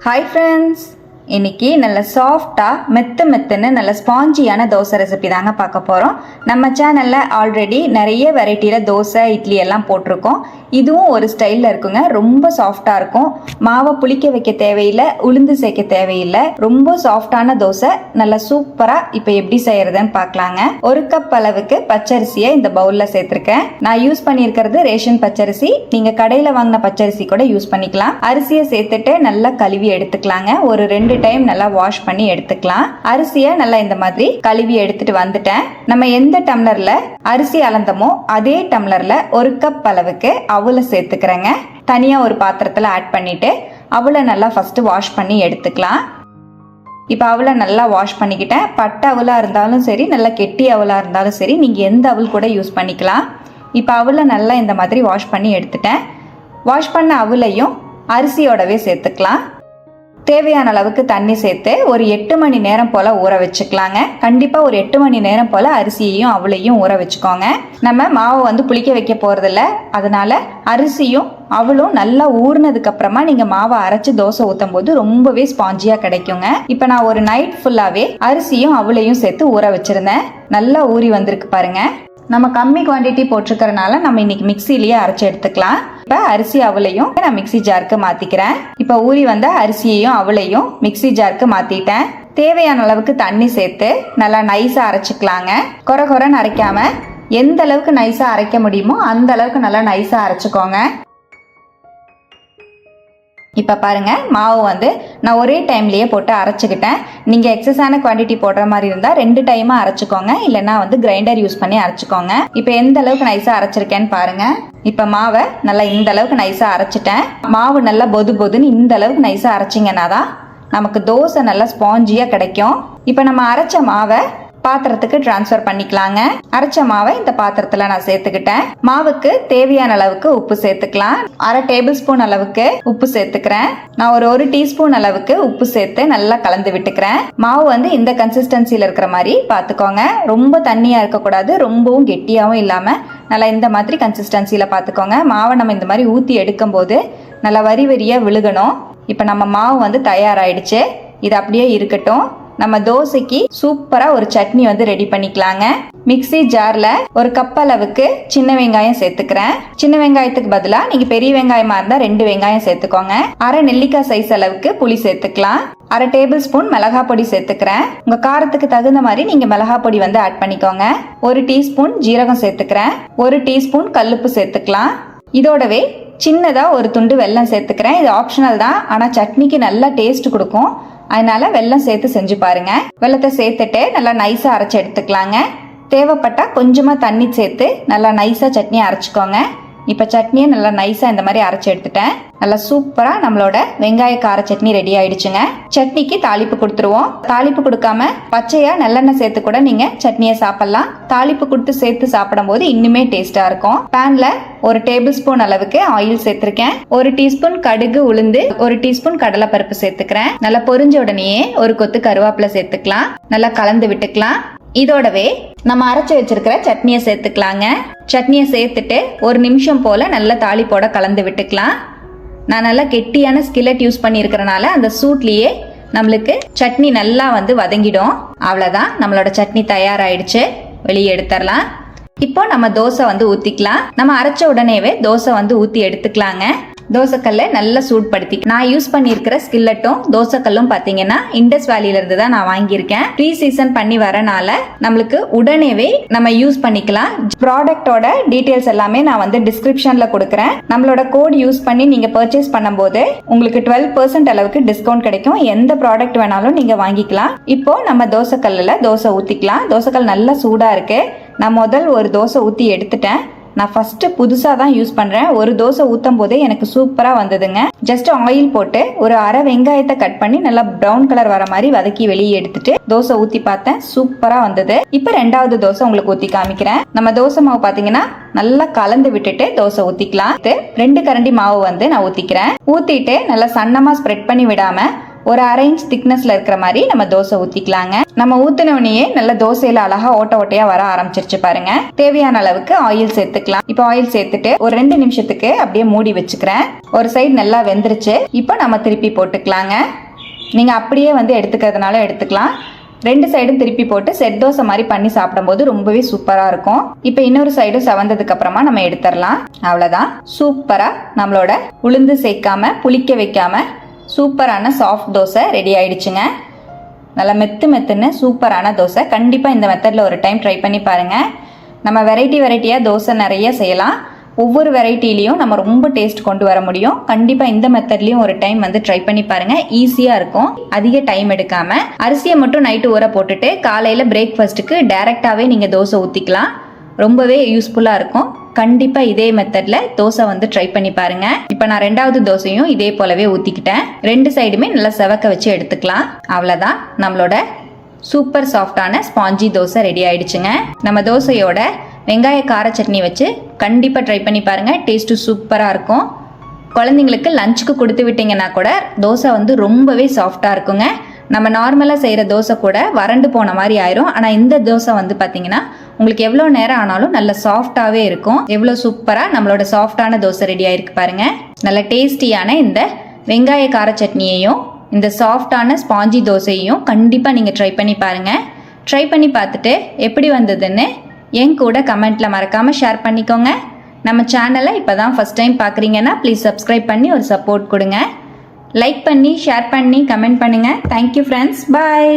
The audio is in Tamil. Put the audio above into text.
ஹாய் ஃப்ரெண்ட்ஸ் இன்னைக்கு நல்ல சாஃப்டாக மெத்து மெத்துன்னு நல்ல ஸ்பாஞ்சியான தோசை ரெசிபி தாங்க பார்க்க போகிறோம் நம்ம சேனலில் ஆல்ரெடி நிறைய வெரைட்டியில் தோசை இட்லி எல்லாம் போட்டிருக்கோம். இதுவும் ஒரு ஸ்டைலில் இருக்குங்க. ரொம்ப சாஃப்டாக இருக்கும். மாவை புளிக்க வைக்க தேவையில்லை உளுந்து சேர்க்க தேவையில்லை. ரொம்ப சாஃப்டான தோசை நல்லா சூப்பராக இப்போ எப்படி செய்யறதுன்னு பார்க்கலாங்க. ஒரு கப் அளவுக்கு பச்சரிசியை இந்த பவுலில் சேர்த்துருக்கேன். நான் யூஸ் பண்ணியிருக்கிறது ரேஷன் பச்சரிசி. நீங்கள் கடையில் வாங்கின பச்சரிசி கூட யூஸ் பண்ணிக்கலாம். அரிசியை சேர்த்துட்டு நல்லா கழுவி எடுத்துக்கலாங்க. ஒரு ரெண்டு டைம் நல்லா வாஷ் பண்ணி எடுத்துக்கலாம். அரிசியை நல்லா இந்த மாதிரி கழுவி எடுத்துட்டு வந்துட்டேன். நம்ம எந்த டம்ளர்ல அரிசி அளந்தமோ அதே டம்ளர்ல ஒரு கப் அளவுக்கு அவளை சேர்த்துக்கிறேங்க. தனியா ஒரு பாத்திரத்துல ஆட் பண்ணிட்டு அவளை நல்லா ஃபர்ஸ்ட் வாஷ் பண்ணி எடுத்துக்கலாம். இப்போ அவளை நல்லா வாஷ் பண்ணிக்கிட்டேன். பட்டை அவலாக இருந்தாலும் சரி நல்லா கெட்டி அவலாக இருந்தாலும் சரி நீங்கள் எந்த அவள் கூட யூஸ் பண்ணிக்கலாம். இப்போ அவளை நல்லா இந்த மாதிரி வாஷ் பண்ணி எடுத்துட்டேன். வாஷ் பண்ண அவளையும் அரிசியோடவே சேர்த்துக்கலாம். தேவையான அளவுக்கு தண்ணி சேர்த்து ஒரு எட்டு மணி நேரம் போல் ஊற வச்சுக்கலாங்க. கண்டிப்பாக ஒரு எட்டு மணி நேரம் போல் அரிசியையும் அவளையும் ஊற வச்சுக்கோங்க. நம்ம மாவை வந்து புளிக்க வைக்க போகிறதில்ல அதனால அரிசியும் அவளும் நல்லா ஊறினதுக்கு அப்புறமா நீங்கள் மாவை அரைச்சி தோசை ஊற்றும் போது ரொம்பவே ஸ்பாஞ்சியாக கிடைக்குங்க. இப்போ நான் ஒரு நைட் ஃபுல்லாகவே அரிசியும் அவளையும் சேர்த்து ஊற வச்சுருந்தேன். நல்லா ஊறி வந்திருக்கு பாருங்க. நம்ம கம்மி குவான்டிட்டி போட்டிருக்கறனால நம்ம இன்னைக்கு மிக்சிலேயே அரைச்சி எடுத்துக்கலாம். இப்போ அரிசி அவளையும் நான் மிக்ஸி ஜாருக்கு மாற்றிக்கிறேன் இப்போ ஊறி வந்த அரிசியையும் அவளையும் மிக்ஸி ஜாருக்கு மாற்றிட்டேன் தேவையான அளவுக்கு தண்ணி சேர்த்து நல்லா நைஸாக அரைச்சிக்கலாங்க. கொர கொரன்னு அரைக்காம எந்த அளவுக்கு நைஸாக அரைக்க முடியுமோ அந்த அளவுக்கு நல்லா நைஸாக அரைச்சிக்கோங்க. இப்போ பாருங்கள் மாவு வந்து நான் ஒரே டைம்லேயே போட்டு அரைச்சிக்கிட்டேன். நீங்கள் எக்ஸஸான குவான்டிட்டி போடுற மாதிரி இருந்தால் ரெண்டு டைமாக அரைச்சிக்கோங்க. இல்லைன்னா வந்து கிரைண்டர் யூஸ் பண்ணி அரைச்சிக்கோங்க. இப்போ எந்த அளவுக்கு நைஸாக அரைச்சிருக்கேன்னு பாருங்கள் இப்போ மாவை நல்லா இந்த அளவுக்கு நைஸாக அரைச்சிட்டேன். மாவு நல்லா பொது பொதுன்னு இந்த அளவுக்கு நைஸாக அரைச்சிங்கன்னா தான் நமக்கு தோசை நல்லா ஸ்பாஞ்சியாக கிடைக்கும். இப்போ நம்ம அரைச்ச மாவை பாத்திரத்துக்கு டிரான்ஸ்ஃபர் பண்ணிக்கலாங்க. அரைச்ச மாவை இந்த பாத்திரத்துல நான் சேர்த்துக்கிட்டேன். மாவுக்கு தேவையான அளவுக்கு உப்பு சேர்த்துக்கலாம். அரை டேபிள் ஸ்பூன் அளவுக்கு உப்பு சேர்த்துக்கிறேன். நான் ஒரு ஒரு டீஸ்பூன் அளவுக்கு உப்பு சேர்த்து நல்லா கலந்து விட்டுக்கிறேன். மாவு வந்து இந்த கன்சிஸ்டன்சியில் இருக்கிற மாதிரி பார்த்துக்கோங்க ரொம்ப தண்ணியா இருக்கக்கூடாது ரொம்பவும் கெட்டியாகவும் இல்லாம நல்லா இந்த மாதிரி கன்சிஸ்டன்சியில் பார்த்துக்கோங்க மாவை நம்ம இந்த மாதிரி ஊற்றி எடுக்கும்போது நல்லா வரி வரியாக விழுகணும். இப்போ நம்ம மாவு வந்து தயாராயிடுச்சு. இது அப்படியே இருக்கட்டும். நம்ம தோசைக்கு சூப்பராக ஒரு சட்னி வந்து ரெடி பண்ணிக்கலாங்க. மிக்ஸி ஜாரில் ஒரு கப் அளவுக்கு சின்ன வெங்காயம் சேர்த்துக்கிறேன். சின்ன வெங்காயத்துக்கு பதிலாக நீங்கள் பெரிய வெங்காயமா இருந்தால் ரெண்டு வெங்காயம் சேர்த்துக்கோங்க. அரை நெல்லிக்காய் சைஸ் அளவுக்கு புளி சேர்த்துக்கலாம். அரை டேபிள் ஸ்பூன் மிளகா பொடி சேர்த்துக்கிறேன். உங்கள் காரத்துக்கு தகுந்த மாதிரி நீங்கள் மிளகா பொடி வந்து ஆட் பண்ணிக்கோங்க. ஒரு டீஸ்பூன் ஜீரகம் சேர்த்துக்கிறேன். ஒரு டீஸ்பூன் கல்லுப்பு சேர்த்துக்கலாம். இதோடவே சின்னதாக ஒரு துண்டு வெல்லம் சேர்த்துக்கிறேன். இது ஆப்ஷனல் தான். ஆனால் சட்னிக்கு நல்லா டேஸ்ட் கொடுக்கும். அதனால வெல்லம் சேர்த்து செஞ்சு பாருங்க. வெள்ளத்தை சேர்த்துட்டு நல்லா நைஸாக அரைச்சி எடுத்துக்கலாங்க. தேவைப்பட்டா கொஞ்சமாக தண்ணி சேர்த்து நல்லா நைஸாக சட்னி அரைச்சிக்கோங்க. இப்போ சட்னியை நல்லா நைஸாக இந்த மாதிரி அரைச்சி எடுத்துட்டேன். நல்லா சூப்பராக நம்மளோட வெங்காய கார சட்னி ரெடி ஆயிடுச்சுங்க. சட்னிக்கு தாளிப்பு கொடுத்துருவோம். தாளிப்பு கொடுக்காம பச்சையாக நல்லெண்ணெய் சேர்த்து கூட நீங்கள் சட்னியை சாப்பிட்லாம். தாளிப்பு கொடுத்து சேர்த்து சாப்பிடும்போது இன்னுமே டேஸ்ட்டாக இருக்கும். பேனில் ஒரு டேபிள் ஸ்பூன் அளவுக்கு ஆயில் சேர்த்துருக்கேன். ஒரு டீஸ்பூன் கடுகு உளுந்து ஒரு டீஸ்பூன் கடலைப்பருப்பு சேர்த்துக்கிறேன். நல்லா பொரிஞ்ச உடனேயே ஒரு கொத்து கருவேப்பிலை சேர்த்துக்கலாம். நல்லா கலந்து விட்டுக்கலாம். இதோடவே நம்ம அரைச்சி வச்சிருக்கிற சட்னியை சேர்த்துக்கலாங்க. சட்னியை சேர்த்துட்டு ஒரு நிமிஷம் போல நல்ல தாளிப்போட கலந்து விட்டுக்கலாம். நான் நல்லா கெட்டியான ஸ்கில்லட் யூஸ் பண்ணியிருக்கிறனால அந்த சூட்லேயே நம்மளுக்கு சட்னி நல்லா வந்து வதங்கிடும். அவ்வளோதான் நம்மளோட சட்னி தயாராயிடுச்சு. வெளியே எடுத்துடலாம் இப்போ நம்ம தோசை வந்து ஊற்றிக்கலாம் நம்ம அரைச்ச உடனேவே தோசை வந்து ஊற்றி எடுத்துக்கலாங்க. தோசைக்கல்லை நல்லா சூட்படுத்தி. நான் யூஸ் பண்ணியிருக்கிற ஸ்கில்லட்டும் தோசைக்கல்லும் பார்த்தீங்கன்னா இண்டஸ் வேலியில இருந்து தான் நான் வாங்கியிருக்கேன். ப்ரீ சீசன் பண்ணி வரனால நம்மளுக்கு உடனேவே நம்ம யூஸ் பண்ணிக்கலாம். ப்ராடக்டோட டீட்டெயில்ஸ் எல்லாமே நான் வந்து டிஸ்கிரிப்ஷன்ல கொடுக்குறேன். நம்மளோட கோட் யூஸ் பண்ணி நீங்க பர்ச்சேஸ் பண்ணும்போது உங்களுக்கு டுவெல் பர்சன்ட் அளவுக்கு டிஸ்கவுண்ட் கிடைக்கும். எந்த ப்ராடக்ட் வேணாலும் நீங்க வாங்கிக்கலாம். இப்போ நம்ம தோசைக்கல்லில் தோசை ஊற்றிக்கலாம் தோசைக்கல் நல்லா சூடாக இருக்கு. நான் முதல் ஒரு தோசை ஊற்றி எடுத்துட்டேன். நான் ஃபஸ்ட்டு புதுசாக தான் யூஸ் பண்ணுறேன் ஒரு தோசை ஊற்றும் போதே எனக்கு சூப்பராக வந்ததுங்க. ஜஸ்ட் ஆயில் போட்டு ஒரு அரை வெங்காயத்தை கட் பண்ணி நல்லா ப்ரௌன் கலர் வர மாதிரி வதக்கி வெளியே எடுத்துட்டு தோசை ஊற்றி பார்த்தேன். சூப்பராக வந்தது. இப்போ ரெண்டாவது தோசை உங்களுக்கு ஊற்றி காமிக்கிறேன். நம்ம தோசை மாவு பார்த்தீங்கன்னா நல்லா கலந்து விட்டுட்டு தோசை ஊற்றிக்கலாம் ரெண்டு கரண்டி மாவு வந்து நான் ஊற்றிக்கிறேன் ஊற்றிட்டு நல்லா சன்னமாக ஸ்ப்ரெட் பண்ணி விடாமல் ஒரு அரை இன்ச் திக்னஸ்ல இருக்கிற மாதிரி நம்ம தோசை ஊத்திக்கலாங்க. நம்ம ஊத்தினவனையே நல்ல தோசையில அழகா ஓட்ட ஓட்டையா வர ஆரம்பிச்சிருச்சு பாருங்க. தேவையான அளவுக்கு ஆயில் சேர்த்துக்கலாம். இப்போ ஆயில் சேர்த்துட்டு ஒரு ரெண்டு நிமிஷத்துக்கு அப்படியே மூடி வச்சுக்கிறேன். ஒரு சைடு நல்லா வெந்துருச்சு. இப்போ நம்ம திருப்பி போட்டுக்கலாங்க. நீங்க அப்படியே வந்து எடுத்துக்கிறதுனால எடுத்துக்கலாம். ரெண்டு சைடும் திருப்பி போட்டு செட் தோசை மாதிரி பண்ணி சாப்பிடும்போது ரொம்பவே சூப்பராக இருக்கும். இப்போ இன்னொரு சைடும் செவந்ததுக்கு அப்புறமா நம்ம எடுத்துடலாம். அவ்வளோதான் சூப்பராக நம்மளோட உளுந்து சேர்க்காம புளிக்க வைக்காம சூப்பரான சாஃப்ட் தோசை ரெடி ஆயிடுச்சுங்க. நல்லா மெத்து மெத்துன்னு சூப்பரான தோசை. கண்டிப்பாக இந்த மெத்தடில் ஒரு டைம் ட்ரை பண்ணி பாருங்கள் நம்ம வெரைட்டி வெரைட்டியாக தோசை நிறைய செய்யலாம். ஒவ்வொரு வெரைட்டிலையும் நம்ம ரொம்ப டேஸ்ட் கொண்டு வர முடியும். கண்டிப்பாக இந்த மெத்தட்லையும் ஒரு டைம் வந்து ட்ரை பண்ணி பாருங்கள் ஈஸியாக இருக்கும். அதிக டைம் எடுக்காமல் அரிசியை மட்டும் நைட்டு ஊற போட்டுட்டு காலையில் பிரேக்ஃபாஸ்ட்டுக்கு டேரெக்டாகவே நீங்கள் தோசை ஊற்றிக்கலாம் ரொம்பவே யூஸ்ஃபுல்லாக இருக்கும். கண்டிப்பாக இதே மெத்தடில் தோசை வந்து ட்ரை பண்ணி பாருங்க. இப்போ நான் ரெண்டாவது தோசையும் இதே போலவே ஊற்றிக்கிட்டேன் ரெண்டு சைடுமே நல்லா செவக்க வச்சு எடுத்துக்கலாம். அவ்வளோதான் நம்மளோட சூப்பர் சாஃப்டான ஸ்பாஞ்சி தோசை ரெடி ஆயிடுச்சுங்க. நம்ம தோசையோட வெங்காய கார சட்னி வச்சு கண்டிப்பாக ட்ரை பண்ணி பாருங்க. டேஸ்ட்டு சூப்பராக இருக்கும். குழந்தைங்களுக்கு லஞ்சுக்கு கொடுத்து விட்டீங்கன்னா கூட தோசை வந்து ரொம்பவே சாஃப்டாக இருக்குங்க. நம்ம நார்மலாக செய்கிற தோசை கூட வறண்டு போன மாதிரி ஆயிரும். ஆனால் இந்த தோசை வந்து பார்த்தீங்கன்னா உங்களுக்கு எவ்வளோ நேரம் ஆனாலும் நல்ல சாஃப்டாகவே இருக்கும். எவ்வளோ சூப்பராக நம்மளோட சாஃப்டான தோசை ரெடி ஆயிருக்கு பாருங்க. நல்ல டேஸ்டியான இந்த வெங்காய கார சட்னியையும் இந்த சாஃப்டான ஸ்பாஞ்சி தோசையையும் கண்டிப்பாக நீங்கள் ட்ரை பண்ணி பாருங்கள் ட்ரை பண்ணி பார்த்துட்டு எப்படி வந்ததுன்னு என் கூட கமெண்ட்டில் மறக்காமல் ஷேர் பண்ணிக்கோங்க. நம்ம சேனலை இப்போ தான் ஃபஸ்ட் டைம் பார்க்குறீங்கன்னா ப்ளீஸ் சப்ஸ்கிரைப் பண்ணி ஒரு சப்போர்ட் கொடுங்க. லைக் பண்ணி ஷேர் பண்ணி கமெண்ட் பண்ணுங்கள் தேங்க்யூ ஃப்ரெண்ட்ஸ் பாய்